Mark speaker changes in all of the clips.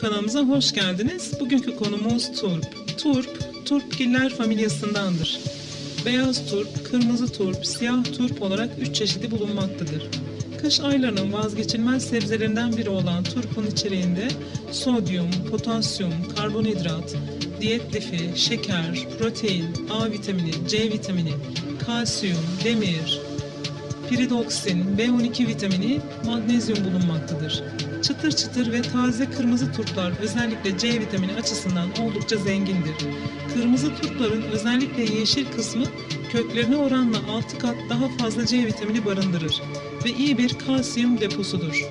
Speaker 1: Kanalımıza hoş geldiniz. Bugünkü konumuz turp. Turp, turpgiller familyasındandır. Beyaz turp, kırmızı turp, siyah turp olarak üç çeşidi bulunmaktadır. Kış aylarının vazgeçilmez sebzelerinden biri olan turpun içeriğinde sodyum, potasyum, karbonhidrat, diyet lifi, şeker, protein, A vitamini, C vitamini, kalsiyum, demir, piridoksin, B12 vitamini, magnezyum bulunmaktadır. Çıtır çıtır ve taze kırmızı turplar özellikle C vitamini açısından oldukça zengindir. Kırmızı turpların özellikle yeşil kısmı köklerine oranla 6 kat daha fazla C vitamini barındırır ve iyi bir kalsiyum deposudur.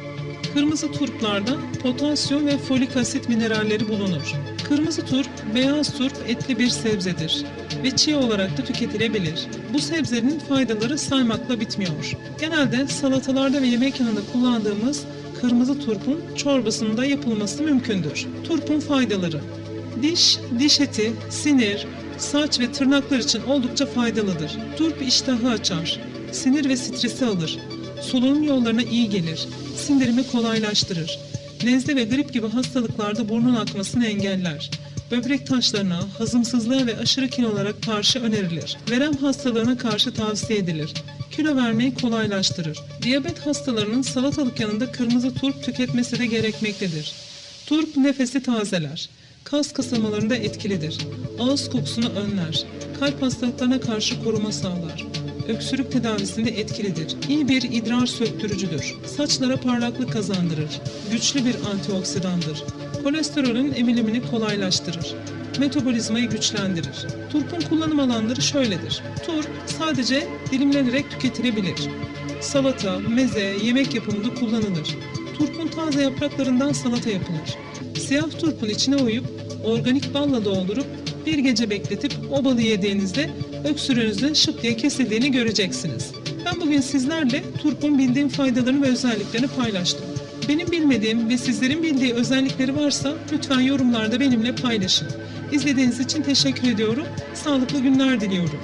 Speaker 1: Kırmızı turplarda potasyum ve folik asit mineralleri bulunur. Kırmızı turp, beyaz turp etli bir sebzedir ve çiğ olarak da tüketilebilir. Bu sebzenin faydaları saymakla bitmiyor. Genelde salatalarda ve yemek yanında kullandığımız kırmızı turpun çorbasında yapılması mümkündür. Turpun faydaları Diş, diş eti, sinir, saç ve tırnaklar için oldukça faydalıdır. Turp iştahı açar, sinir ve stresi alır, solunum yollarına iyi gelir, sindirimi kolaylaştırır. Nezle ve grip gibi hastalıklarda burnun akmasını engeller. Böbrek taşlarına, hazımsızlığa ve aşırı kilolara karşı önerilir. Verem hastalığına karşı tavsiye edilir. Kilo vermeyi kolaylaştırır. Diyabet hastalarının salatalık yanında kırmızı turp tüketmesi de gerekmektedir. Turp nefesi tazeler. Kas kasılmalarında etkilidir. Ağız kokusunu önler. Kalp hastalıklarına karşı koruma sağlar. Öksürük tedavisinde etkilidir. İyi bir idrar söktürücüdür. Saçlara parlaklık kazandırır. Güçlü bir antioksidandır. Kolesterolün emilimini kolaylaştırır. Metabolizmayı güçlendirir. Turpun kullanım alanları şöyledir. Turp sadece dilimlenerek tüketilebilir. Salata, meze, yemek yapımında kullanılır. Turpun taze yapraklarından salata yapılır. Siyah turpun içine oyup organik balla doldurup bir gece bekletip o balı yediğinizde öksürüğünüzün şıp diye kesildiğini göreceksiniz. Ben bugün sizlerle turpun bildiğim faydalarını ve özelliklerini paylaştım. Benim bilmediğim ve sizlerin bildiği özellikleri varsa lütfen yorumlarda benimle paylaşın. İzlediğiniz için teşekkür ediyorum. Sağlıklı günler diliyorum.